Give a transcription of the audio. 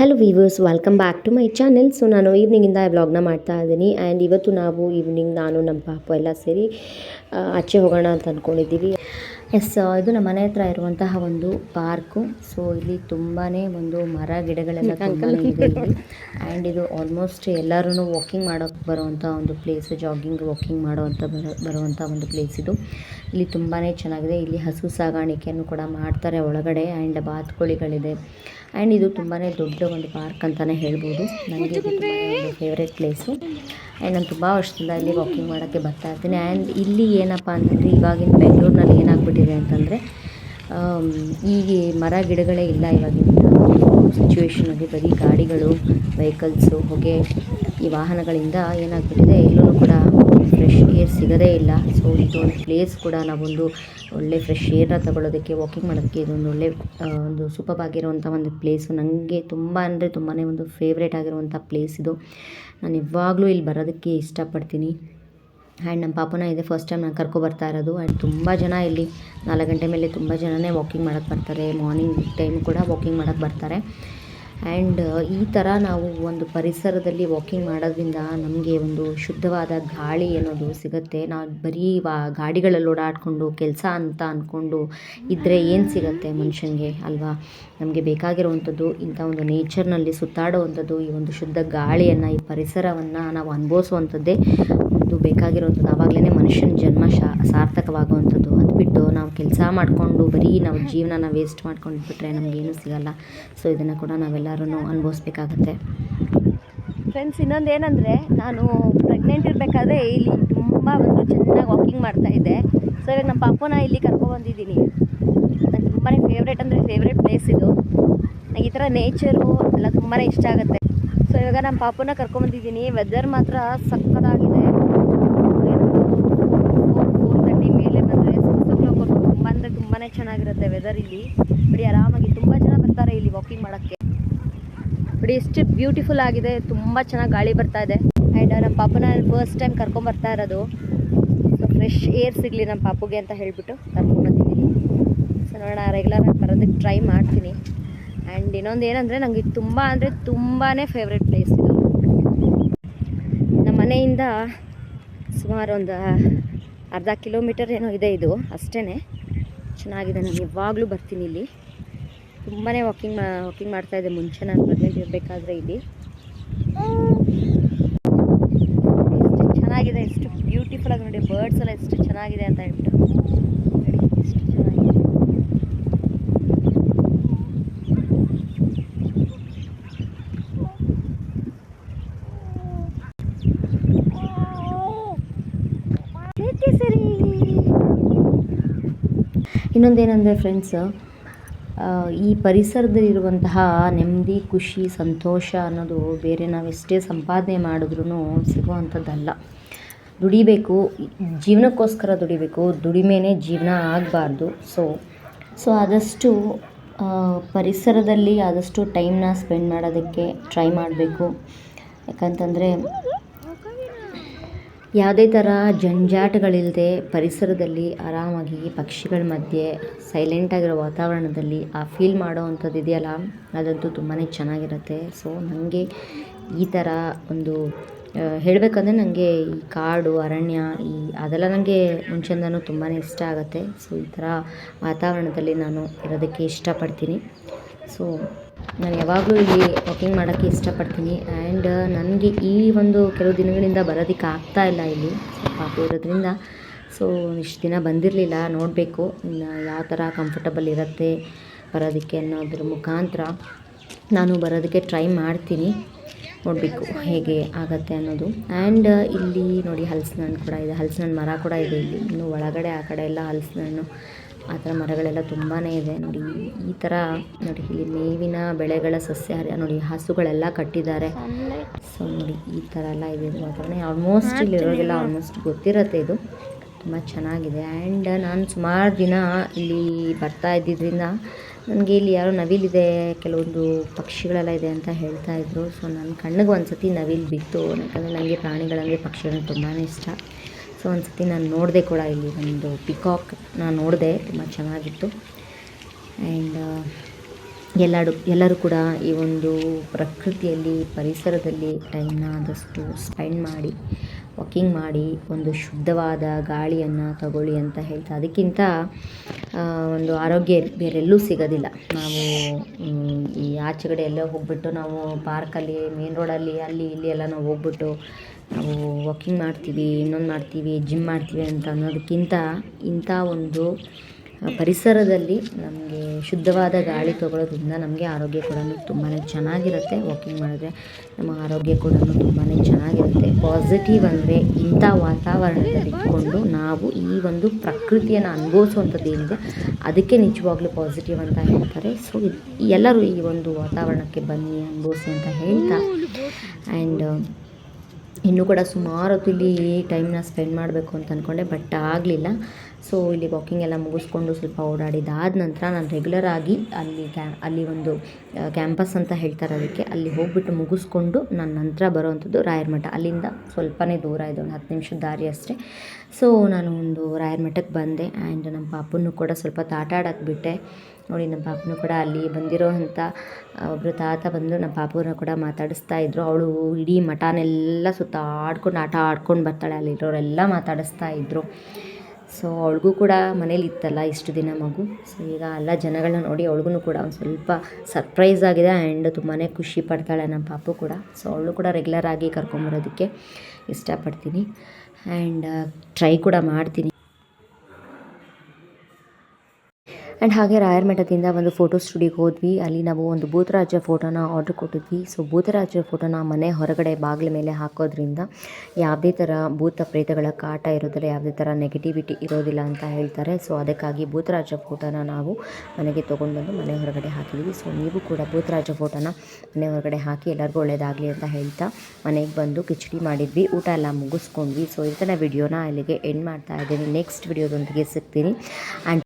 Hello viewers welcome back to my channel so ನಾನು ಈವ್ನಿಂಗಿಂದ ವ್ಲಾಗ್ನ ಮಾಡ್ತಾ ಇದ್ದೀನಿ. ಆ್ಯಂಡ್ ಇವತ್ತು ನಾವು ಈವ್ನಿಂಗ್ ನಾನು ನಮ್ಮ ಪಾಪ ಎಲ್ಲ ಸೇರಿ ಆಚೆ ಹೋಗೋಣ ಅಂತ ಅಂದ್ಕೊಂಡಿದ್ದೀವಿ ಎಸ್ ಇದು ನಮ್ಮ ಮನೆ ಹತ್ರ ಇರುವಂತಹ ಒಂದು ಪಾರ್ಕು ಸೊ ಇಲ್ಲಿ ತುಂಬಾ ಒಂದು ಮರ ಗಿಡಗಳೆಲ್ಲ ತುಂಬಾ ಇದೆ ಇಲ್ಲಿ. ಆ್ಯಂಡ್ ಇದು ಆಲ್ಮೋಸ್ಟ್ ಎಲ್ಲರೂ ವಾಕಿಂಗ್ ಮಾಡೋಕ್ಕೆ ಬರುವಂಥ ಒಂದು ಪ್ಲೇಸ್ ಜಾಗಿಂಗ್ ವಾಕಿಂಗ್ ಮಾಡುವಂಥ ಬರೋ ಬರುವಂಥ ಒಂದು ಪ್ಲೇಸ್ ಇದು. ಇಲ್ಲಿ ತುಂಬಾ ಚೆನ್ನಾಗಿದೆ. ಇಲ್ಲಿ ಹಸು ಸಾಗಾಣಿಕೆಯನ್ನು ಕೂಡ ಮಾಡ್ತಾರೆ ಒಳಗಡೆ. ಆ್ಯಂಡ್ ಬಾತುಕೋಳಿಗಳಿದೆ. ಆ್ಯಂಡ್ ಇದು ತುಂಬಾ ದೊಡ್ಡ ಒಂದು ಪಾರ್ಕ್ ಅಂತಲೇ ಹೇಳ್ಬೋದು. ನನಗೆ ಇದು ಒಂದು ಫೇವ್ರೆಟ್ ಪ್ಲೇಸು ಆ್ಯಂಡ್ ನಾನು ತುಂಬ ವರ್ಷದಿಂದ ಇಲ್ಲಿ ವಾಕಿಂಗ್ ಮಾಡೋಕ್ಕೆ ಬರ್ತಾ ಇರ್ತೀನಿ. ಆ್ಯಂಡ್ ಇಲ್ಲಿ ಏನಪ್ಪ ಅಂತಂದರೆ ಇವಾಗಿನ ಬೆಂಗಳೂರಿನಲ್ಲಿ ಏನಾಗ್ಬಿಟ್ಟಿದೆ ಅಂತಂದರೆ ಈಗ ಮರ ಗಿಡಗಳೇ ಇಲ್ಲ ಇವಾಗಿನ ಸಿಚುವೇಷನಲ್ಲಿ ಬರೀ ಗಾಡಿಗಳು ವೆಹಿಕಲ್ಸು ಹೊಗೆ ಈ ವಾಹನಗಳಿಂದ ಏನಾಗ್ಬಿಟ್ಟಿದೆ ಎಲ್ಲೂ ಕೂಡ ಫ್ರೆಶ್ ಏರ್ ಸಿಗೋದೇ ಇಲ್ಲ. ಸೊ ಇದೊಂದು ಪ್ಲೇಸ್ ಕೂಡ ನಾವೊಂದು ಒಳ್ಳೆ ಫ್ರೆಶ್ ಏರ್ನ ತಗೊಳ್ಳೋದಕ್ಕೆ ವಾಕಿಂಗ್ ಮಾಡೋದಕ್ಕೆ ಇದೊಂದು ಒಳ್ಳೆ ಒಂದು ಸೂಪರ್ ಆಗಿರುವಂಥ ಒಂದು ಪ್ಲೇಸು ನನಗೆ ತುಂಬ ಅಂದರೆ ತುಂಬಾ ಒಂದು ಫೇವ್ರೇಟ್ ಆಗಿರುವಂಥ ಪ್ಲೇಸ್ ಇದು. ನಾನು ಯಾವಾಗಲೂ ಇಲ್ಲಿ ಬರೋದಕ್ಕೆ ಇಷ್ಟಪಡ್ತೀನಿ. ಆ್ಯಂಡ್ ನಮ್ಮ ಪಾಪನ ಇದೆ ಫಸ್ಟ್ ಟೈಮ್ ನಾನು ಕರ್ಕೊಬರ್ತಾ ಇರೋದು. ಆ್ಯಂಡ್ ತುಂಬ ಜನ ಇಲ್ಲಿ, ನಾಲ್ಕು ಗಂಟೆ ಮೇಲೆ ತುಂಬ ಜನನೇ ವಾಕಿಂಗ್ ಮಾಡೋಕ್ಕೆ ಬರ್ತಾರೆ. ಮಾರ್ನಿಂಗ್ ಟೈಮ್ ಕೂಡ ವಾಕಿಂಗ್ ಮಾಡೋಕ್ಕೆ ಬರ್ತಾರೆ. ಆ್ಯಂಡ್ ಈ ಥರ ನಾವು ಒಂದು ಪರಿಸರದಲ್ಲಿ ವಾಕಿಂಗ್ ಮಾಡೋದ್ರಿಂದ ನಮಗೆ ಒಂದು ಶುದ್ಧವಾದ ಗಾಳಿ ಅನ್ನೋದು ಸಿಗುತ್ತೆ. ನಾವು ಬರೀ ವಾ, ಗಾಡಿಗಳಲ್ಲಿ ಓಡಾಡಿಕೊಂಡು ಕೆಲಸ ಅಂತ ಅಂದ್ಕೊಂಡು ಇದ್ದರೆ ಏನು ಸಿಗುತ್ತೆ ಮನುಷ್ಯನಿಗೆ, ಅಲ್ವಾ? ನಮಗೆ ಬೇಕಾಗಿರುವಂಥದ್ದು ಇಂಥ ಒಂದು ನೇಚರ್ನಲ್ಲಿ ಸುತ್ತಾಡುವಂಥದ್ದು, ಈ ಒಂದು ಶುದ್ಧ ಗಾಳಿಯನ್ನು, ಈ ಪರಿಸರವನ್ನು ನಾವು ಅನುಭವಿಸುವಂಥದ್ದೇ ಒಂದು ಬೇಕಾಗಿರುವಂಥದ್ದು. ಆವಾಗಲೇ ಮನುಷ್ಯನ ಜನ್ಮ ಶಾ, ಸಾರ್ಥಕವಾಗುವಂಥದ್ದು. ಅದು ಬಿಟ್ಟು ನಾವು ಕೆಲಸ ಮಾಡಿಕೊಂಡು ಬರೀ ನಾವು ಜೀವನನ ವೇಸ್ಟ್ ಮಾಡ್ಕೊಂಡು ಬಿಟ್ಟರೆ ನಮಗೇನು ಸಿಗಲ್ಲ. ಸೊ ಇದನ್ನು ಕೂಡ ನಾವೆಲ್ಲರೂ ಅನುಭವಿಸ್ಬೇಕಾಗತ್ತೆ. ಫ್ರೆಂಡ್ಸ್ ಇನ್ನೊಂದು ಏನಂದರೆ ನಾನು ಪ್ರೆಗ್ನೆಂಟ್ ಇರಬೇಕಾದ್ರೆ ಇಲ್ಲಿ ತುಂಬ ಒಂದು ಚೆನ್ನಾಗಿ ವಾಕಿಂಗ್ ಮಾಡ್ತಾ ಇದ್ದೆ. ಸೊ ಇವಾಗ ನಮ್ಮ ಪಾಪನ ಇಲ್ಲಿ ಕರ್ಕೊಬಂದಿದ್ದೀನಿ ನನಗೆ ತುಂಬಾ ಫೇವ್ರೇಟ್ ಅಂದರೆ ಫೇವ್ರೇಟ್ ಪ್ಲೇಸ್ ಇದು. ನನಗೆ ಈ ಥರ ನೇಚರು ಎಲ್ಲ ತುಂಬಾ ಇಷ್ಟ ಆಗುತ್ತೆ. ಸೊ ಇವಾಗ ನಮ್ಮ ಪಾಪನ ಕರ್ಕೊಂಬಂದಿದ್ದೀನಿ ವೆದರ್ ಮಾತ್ರ ಸಕ್ಕತ್ತಾಗಿದೆ ಫೋರ್ ತರ್ಟಿ ಮೇಲೆ ಬಂದರೆ ಕ್ಲಾಕ್ ತುಂಬ ಅಂದರೆ ತುಂಬಾ ಚೆನ್ನಾಗಿರುತ್ತೆ ವೆದರ್ ಇಲ್ಲಿ. ಬಿಡಿ ಆರಾಮಾಗಿ ತುಂಬ ಜನ ಬರ್ತಾರೆ ಇಲ್ಲಿ ವಾಕಿಂಗ್ ಮಾಡೋಕ್ಕೆ. ನೋಡಿ ಎಷ್ಟು ಬ್ಯೂಟಿಫುಲ್ ಆಗಿದೆ, ತುಂಬ ಚೆನ್ನಾಗಿ ಗಾಳಿ ಬರ್ತಾ ಇದೆ. ಆ್ಯಂಡ್ ನಮ್ಮ ಪಾಪನ ಫಸ್ಟ್ ಟೈಮ್ ಕರ್ಕೊಂಬರ್ತಾ ಇರೋದು. ಸೊ ಫ್ರೆಶ್ ಏರ್ ಸಿಗಲಿ ನಮ್ಮ ಪಾಪುಗೆ ಅಂತ ಹೇಳಿಬಿಟ್ಟು ಕರ್ಕೊಂಬಂದಿದ್ದೀನಿ ಸೊ ನೋಡೋಣ ರೆಗ್ಯುಲರಾಗಿ ಬರೋದಕ್ಕೆ ಟ್ರೈ ಮಾಡ್ತೀನಿ. ಆ್ಯಂಡ್ ಇನ್ನೊಂದು ಏನಂದರೆ ನನಗೆ ತುಂಬ ಅಂದರೆ ತುಂಬಾ ಫೇವ್ರೆಟ್ ಪ್ಲೇಸ್ ಇದು. ನಮ್ಮ ಮನೆಯಿಂದ ಸುಮಾರು ಒಂದು ಅರ್ಧ ಕಿಲೋಮೀಟರ್ ಏನೋ ಇದೆ ಇದು ಅಷ್ಟೇ ಚೆನ್ನಾಗಿದೆ, ನಾನು ಯಾವಾಗಲೂ ಬರ್ತೀನಿ ಇಲ್ಲಿ. ತುಂಬಾ ವಾಕಿಂಗ್ ಮಾ ವಾಕಿಂಗ್ ಮಾಡ್ತಾ ಇದೆ ಮುಂಚೆ ನಾನು ಪ್ರೆಗ್ನೆಂಟ್ ಇರಬೇಕಾದ್ರೆ ಇಲ್ಲಿ. ಎಷ್ಟು ಚೆನ್ನಾಗಿದೆ ಎಷ್ಟು ಬ್ಯೂಟಿಫುಲ್ ಆಗಿ ನೋಡಿ. ಬರ್ಡ್ಸ್ ಎಲ್ಲ ಎಷ್ಟು ಚೆನ್ನಾಗಿದೆ ಅಂತ ಹೇಳ್ಬಿಟ್ಟು. ಎಷ್ಟು ಚೆನ್ನಾಗಿದೆ. ಇನ್ನೊಂದೇನೆಂದರೆ ಫ್ರೆಂಡ್ಸ್ ಈ ಪರಿಸರದಲ್ಲಿರುವಂತಹ ನೆಮ್ಮದಿ, ಖುಷಿ, ಸಂತೋಷ ಅನ್ನೋದು ಬೇರೆ ನಾವು ಎಷ್ಟೇ ಸಂಪಾದನೆ ಮಾಡಿದ್ರೂ ಸಿಗುವಂಥದ್ದಲ್ಲ. ದುಡಿಬೇಕು, ಜೀವನಕ್ಕೋಸ್ಕರ ದುಡಿಬೇಕು, ದುಡಿಮೆನೇ ಜೀವನ ಆಗಬಾರ್ದು. ಸೊ ಸೊ ಆದಷ್ಟು ಪರಿಸರದಲ್ಲಿ ಆದಷ್ಟು ಟೈಮ್ನ ಸ್ಪೆಂಡ್ ಮಾಡೋದಕ್ಕೆ ಟ್ರೈ ಮಾಡಬೇಕು. ಯಾಕಂತಂದರೆ ಯಾವುದೇ ಥರ ಜಂಜಾಟಗಳಿಲ್ಲದೆ ಪರಿಸರದಲ್ಲಿ ಆರಾಮಾಗಿ ಪಕ್ಷಿಗಳ ಮಧ್ಯೆ ಸೈಲೆಂಟಾಗಿರೋ ವಾತಾವರಣದಲ್ಲಿ ಆ ಫೀಲ್ ಮಾಡೋ ಅಂಥದ್ದು ಇದೆಯಲ್ಲ? ಅದಂತೂ ತುಂಬಾ ಚೆನ್ನಾಗಿರುತ್ತೆ. ಸೊ ನನಗೆ ಈ ಥರ ಒಂದು ಹೇಳಬೇಕಂದ್ರೆ ನನಗೆ ಈ ಕಾಡು, ಅರಣ್ಯ, ಈ ಅದೆಲ್ಲ ನನಗೆ ಮುಂಚೆಯಿಂದನೂ ತುಂಬಾ ಇಷ್ಟ ಆಗುತ್ತೆ. ಸೊ ಈ ಥರ ವಾತಾವರಣದಲ್ಲಿ ನಾನು ಇರೋದಕ್ಕೆ ಇಷ್ಟಪಡ್ತೀನಿ. ಸೊ ನಾನು ಯಾವಾಗಲೂ ಇಲ್ಲಿ ವಾಕಿಂಗ್ ಮಾಡೋಕ್ಕೆ ಇಷ್ಟಪಡ್ತೀನಿ. ಆ್ಯಂಡ್ ನನಗೆ ಈ ಒಂದು ಕೆಲವು ದಿನಗಳಿಂದ ಬರೋದಕ್ಕೆ ಆಗ್ತಾ ಇಲ್ಲ ಇಲ್ಲಿ. ಪಾಪ ಇರೋದ್ರಿಂದ. ಸೊ ಇಷ್ಟು ದಿನ ಬಂದಿರಲಿಲ್ಲ. ನೋಡಬೇಕು ಯಾವ ಥರ ಕಂಫರ್ಟಬಲ್ ಇರುತ್ತೆ ಬರೋದಕ್ಕೆ ಅನ್ನೋದ್ರ ಮುಖಾಂತರ ನಾನು ಬರೋದಕ್ಕೆ ಟ್ರೈ ಮಾಡ್ತೀನಿ. ನೋಡಬೇಕು ಹೇಗೆ ಆಗತ್ತೆ ಅನ್ನೋದು. ಆ್ಯಂಡ್ ಇಲ್ಲಿ ನೋಡಿ ಹಲಸಿನ ಕೂಡ ಇದೆ. ಹಲಸಿನ ಮರ ಕೂಡ ಇದೆ ಇಲ್ಲಿ. ಇನ್ನು ಒಳಗಡೆ ಆ ಕಡೆ ಎಲ್ಲ ಹಲಸಿನ ಹಣ್ಣು ಆ ಥರ ಮರಗಳೆಲ್ಲ ತುಂಬಾ ಇದೆ ನೋಡಿ. ಈ ಥರ ನೋಡಿ, ಇಲ್ಲಿ ಮೇವಿನ ಬೆಳೆಗಳ ಸಸ್ಯಾಹಾರ ನೋಡಿ, ಹಸುಗಳೆಲ್ಲ ಕಟ್ಟಿದ್ದಾರೆ. ಸೊ ನೋಡಿ, ಈ ಥರ ಎಲ್ಲ ಇದೆ ವಾತಾವರಣ. ಆಲ್ಮೋಸ್ಟ್ ಇಲ್ಲಿರೋರಿಗೆಲ್ಲ ಆಲ್ಮೋಸ್ಟ್ ಗೊತ್ತಿರುತ್ತೆ ಇದು. ತುಂಬ ಚೆನ್ನಾಗಿದೆ. ಆ್ಯಂಡ್ ನಾನು ಸುಮಾರು ದಿನ ಇಲ್ಲಿ ಬರ್ತಾ ಇದ್ದಿದ್ದರಿಂದ ನನಗೆ ಇಲ್ಲಿ ಯಾರೋ ನವಿಲಿದೆ ಕೆಲವೊಂದು ಪಕ್ಷಿಗಳೆಲ್ಲ ಇದೆ ಅಂತ ಹೇಳ್ತಾ ಇದ್ರು. ಸೊ ನನ್ನ ಕಣ್ಣಿಗೆ ಒಂದು ಸತಿ ನವಿಲು ಬಿತ್ತು. ಯಾಕಂದರೆ ನನಗೆ ಪ್ರಾಣಿಗಳಂದರೆ ಪಕ್ಷಿಗಳಂದ್ರೆ ತುಂಬಾ ಇಷ್ಟ. ಸೊ ಒಂದ್ಸತಿ ನಾನು ನೋಡಿದೆ ಕೂಡ ಇಲ್ಲಿ ಒಂದು ಪಿಕಾಕ್ ನಾನು ನೋಡಿದೆ, ತುಂಬ ಚೆನ್ನಾಗಿತ್ತು. ಆ್ಯಂಡ್ ಎಲ್ಲರೂ ಎಲ್ಲರೂ ಕೂಡ ಈ ಒಂದು ಪ್ರಕೃತಿಯಲ್ಲಿ, ಪರಿಸರದಲ್ಲಿ ಟೈಮ್ನ ಆದಷ್ಟು ಸ್ಪೆಂಡ್ ಮಾಡಿ ವಾಕಿಂಗ್ ಮಾಡಿ, ಒಂದು ಶುದ್ಧವಾದ ಗಾಳಿಯನ್ನು ತಗೊಳ್ಳಿ ಅಂತ ಹೇಳ್ತಾ, ಅದಕ್ಕಿಂತ ಒಂದು ಆರೋಗ್ಯ ಬೇರೆಲ್ಲೂ ಸಿಗೋದಿಲ್ಲ. ನಾವು ಈ ಆಚೆಗಡೆ ಎಲ್ಲ ಹೋಗ್ಬಿಟ್ಟು ನಾವು ಪಾರ್ಕಲ್ಲಿ ಮೇನ್ ರೋಡಲ್ಲಿ ಅಲ್ಲಿ, ಇಲ್ಲಿ ಎಲ್ಲ ನಾವು ಹೋಗ್ಬಿಟ್ಟು ನಾವು ವಾಕಿಂಗ್ ಮಾಡ್ತೀವಿ, ಇನ್ನೊಂದು ಮಾಡ್ತೀವಿ ಜಿಮ್ ಮಾಡ್ತೀವಿ ಅಂತ ಅನ್ನೋದಕ್ಕಿಂತ ಇಂಥ ಒಂದು ಪರಿಸರದಲ್ಲಿ ನಮಗೆ ಶುದ್ಧವಾದ ಗಾಳಿ ತಗೊಳ್ಳೋದ್ರಿಂದ ನಮಗೆ ಆರೋಗ್ಯ ಕೂಡ ತುಂಬಾ ಚೆನ್ನಾಗಿರುತ್ತೆ. ವಾಕಿಂಗ್ ಮಾಡಿದ್ರೆ ನಮ್ಮ ಆರೋಗ್ಯ ಕೂಡ ತುಂಬಾ ಚೆನ್ನಾಗಿರುತ್ತೆ. ಪಾಸಿಟಿವ್ ಅಂದರೆ ಇಂಥ ವಾತಾವರಣದಲ್ಲಿ ಇಟ್ಕೊಂಡು ನಾವು ಈ ಒಂದು ಪ್ರಕೃತಿಯನ್ನು ಅನುಭವಿಸುವಂಥದ್ದು ಏನಿದೆ, ಅದಕ್ಕೆ ನಿಜವಾಗ್ಲೂ ಪಾಸಿಟಿವ್ ಅಂತ ಹೇಳ್ತಾರೆ. ಸೊ ಎಲ್ಲರೂ ಈ ಒಂದು ವಾತಾವರಣಕ್ಕೆ ಬನ್ನಿ, ಅನುಭವಿಸಿ ಅಂತ ಹೇಳ್ತಾ ಆ್ಯಂಡ್ ಇನ್ನೂ ಕೂಡ ಸುಮಾರು ಹೊತ್ತು ಇಲ್ಲಿ ಟೈಮ್ನ ಸ್ಪೆಂಡ್ ಮಾಡಬೇಕು ಅಂತ ಅಂದ್ಕೊಂಡೆ ಬಟ್ ಆಗಲಿಲ್ಲ. ಸೊ ಇಲ್ಲಿ ವಾಕಿಂಗ್ ಎಲ್ಲ ಮುಗಿಸ್ಕೊಂಡು ಸ್ವಲ್ಪ ಓಡಾಡಿದಾದ ನಂತರ ನಾನು ರೆಗ್ಯುಲರ್ ಆಗಿ ಅಲ್ಲಿ ಕ್ಯಾ, ಅಲ್ಲಿ ಒಂದು ಕ್ಯಾಂಪಸ್ ಅಂತ ಹೇಳ್ತಾರೆ ಅದಕ್ಕೆ, ಅಲ್ಲಿ ಹೋಗ್ಬಿಟ್ಟು ಮುಗಿಸ್ಕೊಂಡು ನಾನು ನಂತರ ಬರೋವಂಥದ್ದು ರಾಯರ ಮಠ ಅಲ್ಲಿಂದ ಸ್ವಲ್ಪನೇ ದೂರ ಇದೆ, ಒಂದು ಹತ್ತು ನಿಮಿಷದ ದಾರಿ ಅಷ್ಟೇ. ಸೊ ನಾನು ಒಂದು ರಾಯರ ಮಠಕ್ಕೆ ಬಂದೆ ಆ್ಯಂಡ್ ನಮ್ಮ ಪಾಪನ್ನು ಕೂಡ ಸ್ವಲ್ಪ ತಾಟಾಡಕ್ಕೆ ಬಿಟ್ಟೆ. ನೋಡಿ, ನಮ್ಮ ಪಾಪನು ಕೂಡ ಅಲ್ಲಿ ಬಂದಿರೋ ಅಂಥ ಒಬ್ಬರು ತಾತ ಬಂದು ನಮ್ಮ ಪಾಪನ ಕೂಡ ಮಾತಾಡಿಸ್ತಾ ಇದ್ದರು ಅವಳು ಇಡೀ ಮಠನೆಲ್ಲ ಸುತ್ತಾಡ್ಕೊಂಡು ಆಟ ಆಡ್ಕೊಂಡು ಬರ್ತಾಳೆ. ಅಲ್ಲಿರೋರೆಲ್ಲ ಮಾತಾಡಿಸ್ತಾ ಇದ್ದರು ಸೊ ಅವಳಿಗೂ ಕೂಡ ಮನೇಲಿ ಇತ್ತಲ್ಲ ಇಷ್ಟು ದಿನ ಮಗು. ಸೊ ಈಗ ಎಲ್ಲ ಜನಗಳನ್ನ ನೋಡಿ ಅವಳಿಗೂ ಕೂಡ ಒಂದು ಸ್ವಲ್ಪ ಸರ್ಪ್ರೈಸ್ ಆಗಿದೆ ಆ್ಯಂಡ್ ತುಂಬಾ ಖುಷಿ ಪಡ್ತಾಳೆ ನಮ್ಮ ಪಾಪು ಕೂಡ. ಸೊ ಅವಳು ಕೂಡ ರೆಗ್ಯುಲರ್ ಆಗಿ ಕರ್ಕೊಂಬರೋದಕ್ಕೆ ಇಷ್ಟಪಡ್ತೀನಿ. ಆ್ಯಂಡ್ ಟ್ರೈ ಕೂಡ ಮಾಡ್ತೀನಿ. ಆ್ಯಂಡ್ ಹಾಗೆ ರಾಯರ ಮಠದಿಂದ ಒಂದು ಫೋಟೋ ಸ್ಟುಡಿಯೋಗೆ ಹೋದ್ವಿ. ಅಲ್ಲಿ ನಾವು ಒಂದು ಭೂತರಾಜ ಫೋಟೋನ ಆರ್ಡರ್ ಕೊಟ್ಟಿದ್ವಿ. ಸೊ ಭೂತರಾಜ ಫೋಟೋನ ಮನೆ ಹೊರಗಡೆ ಬಾಗಿಲ ಮೇಲೆ ಹಾಕೋದ್ರಿಂದ ಯಾವುದೇ ಥರ ಭೂತ ಪ್ರೇತಗಳ ಕಾಟ ಇರೋದಿಲ್ಲ, ಯಾವುದೇ ಥರ ನೆಗೆಟಿವಿಟಿ ಇರೋದಿಲ್ಲ ಅಂತ ಹೇಳ್ತಾರೆ. ಸೊ ಅದಕ್ಕಾಗಿ ಭೂತರಾಜ ಫೋಟೋನ ನಾವು ಮನೆಗೆ ತೊಗೊಂಡು ಮನೆ ಹೊರಗಡೆ ಹಾಕಿದ್ವಿ. ಸೊ ನೀವು ಕೂಡ ಭೂತರಾಜ ಫೋಟೋನ ಮನೆ ಹೊರಗಡೆ ಹಾಕಿ ಎಲ್ಲರಿಗೂ ಒಳ್ಳೆಯದಾಗಲಿ ಅಂತ ಹೇಳ್ತಾ ಮನೆಗೆ ಬಂದು ಕಿಚಡಿ ಮಾಡಿದ್ವಿ. ಊಟ ಎಲ್ಲ ಮುಗಿಸ್ಕೊಂಡ್ವಿ. ಸೊ ಇದನ್ನ ವಿಡಿಯೋನ ಅಲ್ಲಿಗೆ ಎಂಡ್ ಮಾಡ್ತಾ ಇದ್ದೀನಿ. ನೆಕ್ಸ್ಟ್ ವಿಡಿಯೋದೊಂದಿಗೆ ಸಿಗ್ತೀನಿ. ಆ್ಯಂಡ್